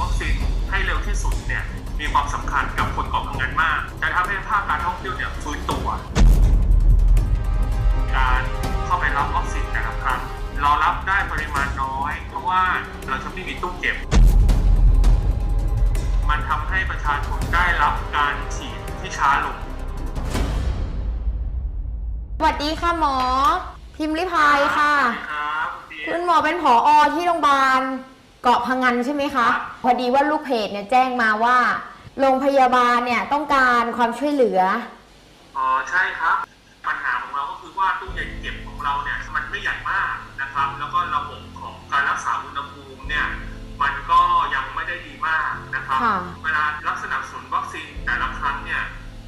วัคซีนให้เร็วที่สุดเนี่ยมีความสำคัญกับคนเกาะพังงานมาก จะทำให้ภาคการท่องเที่ยวเนี่ยฟื้นตัว การเข้าไปรับวัคซีนแต่ละครั้งเรารับได้ปริมาณน้อย เพราะว่าเราจะไม่มีตู้เก็บ มันทำให้ประชาชนได้รับการฉีดที่ช้าลงสวัสดีค่ะหมอ พิมพ์ริพายค่ะครับดีคุณหมอเป็นผออที่โรงพยาบาลเกาะพังงานใช่ไหมคะ พอดีว่าลูกเพจเนี่ยแจ้งมาว่า โรงพยาบาลเนี่ยต้องการความช่วยเหลือ อ๋อใช่ครับ ปัญหาของเราก็คือว่าตู้เย็นเก็บของเราเนี่ยมันไม่ใหญ่มากนะครับ แล้วก็ระบบของการรักษาอุณหภูมิเนี่ยมันก็ยังไม่ได้ดีมากนะครับ ค่ะ เวลารับสนับสนุนวัคซีนแต่ละครั้งเนี่ย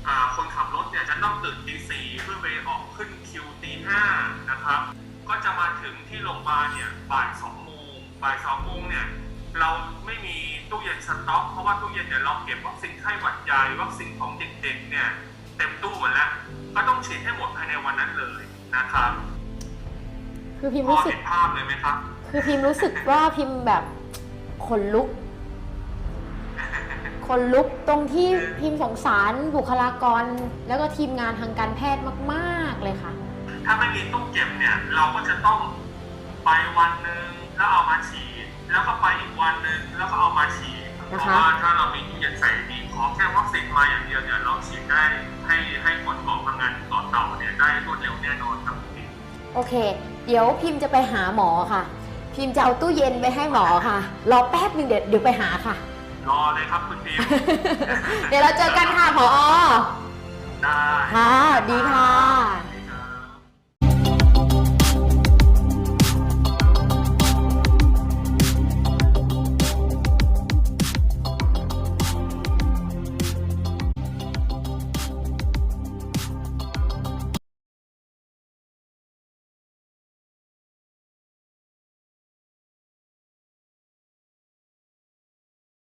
อ่าคนขับรถเนี่ยจะต้องตื่นตีสี่เพื่อไปออกขึ้นคิวตีห้านะครับ ก็จะมาถึงที่โรงพยาบาลเนี่ยบ่ายสองโมง บ่ายสองโมงเนี่ยเราไม่มีตู้เย็นสต็อก เพราะว่าตู้เย็นเนี่ยเราเก็บวัคซีนไข้หวัดใหญ่วัคซีนของเด็กๆเนี่ยเต็มตู้หมดแล้ว ก็ต้องฉีดให้หมดภายในวันนั้นเลยนะครับ คือพิมพ์พอรู้สึกเห็นภาพเลยไหมครับ คือพิมพ์รู้สึกว่าพิมพ์แบบขนลุกคนลุกตรงที่พิมพ์สงสารบุคลากร แล้วก็ทีมงานทางการแพทย์มาก ๆเลยค่ะ ถ้าไม่มีตู้เก็บเนี่ย เราก็จะต้องไปวันหนึ่ง แล้วเอามาฉีด แล้วก็ไปอีกวันหนึ่งแล้วก็เอามาฉีดเพนะคะราะว่าถ้าเรามีตู้เย็นใส่ดีขอแค่วัคซีนมาอย่างเดียวเนี่ยเราฉีดได้ให้ให้คนเกาะพังงานเกาะเต่าเนี่ยได้รวดเร็วแน่นอนครับพี่โอเค เดี๋ยวพิมพ์จะไปหาหมอค่ะ พิมพ์จะเอาตู้เย็นไปให้หมอค่ะ รอแป๊บหนึ่งเดี๋ยวเดี๋ยวไปหาค่ะ รอเลยครับคุณพิมพ์เดี๋ยวเราเจอกันค่ะผอได้ค่ะดีค่ะ